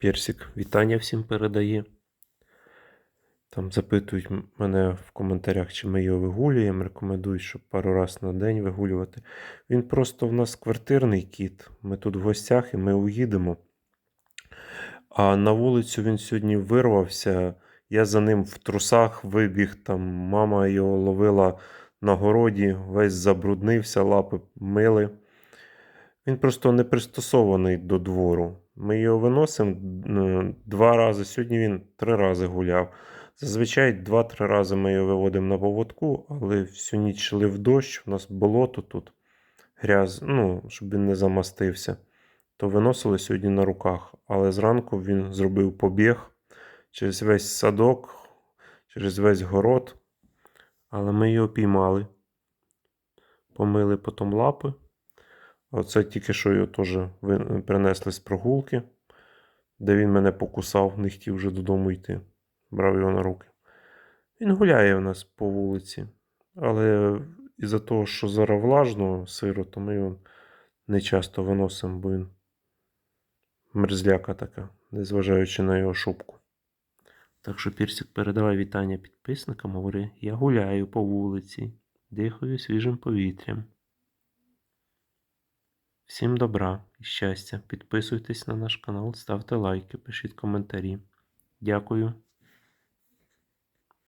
Персик вітання всім передає. Там запитують мене в коментарях, чи ми його вигулюємо. Рекомендують, щоб пару раз на день вигулювати. Він просто в нас квартирний кіт. Ми тут в гостях і ми уїдемо. А на вулицю він сьогодні вирвався. Я за ним в трусах вибіг. Там мама його ловила на городі, весь забруднився, лапи мили. Він просто не пристосований до двору. Ми його виносимо два рази. Сьогодні він три рази гуляв. Зазвичай два-три рази ми його виводимо на поводку, але всю ніч лив дощ, у нас болото тут грязь, ну, щоб він не замастився. То виносили сьогодні на руках. Але зранку він зробив побіг через весь садок, через весь город. Але ми його піймали. Помили потім лапи. Оце тільки що його теж принесли з прогулки, де він мене покусав, не хотів вже додому йти. Брав його на руки. Він гуляє в нас по вулиці. Але із-за того, що зараз влажно, сиро, то ми його не часто виносимо, бо він мерзляка така, незважаючи на його шубку. Так що Пірсик передавай вітання підписникам, говори, я гуляю по вулиці, дихаю свіжим повітрям. Всім добра і щастя. Підписуйтесь на наш канал, ставте лайки, пишіть коментарі. Дякую.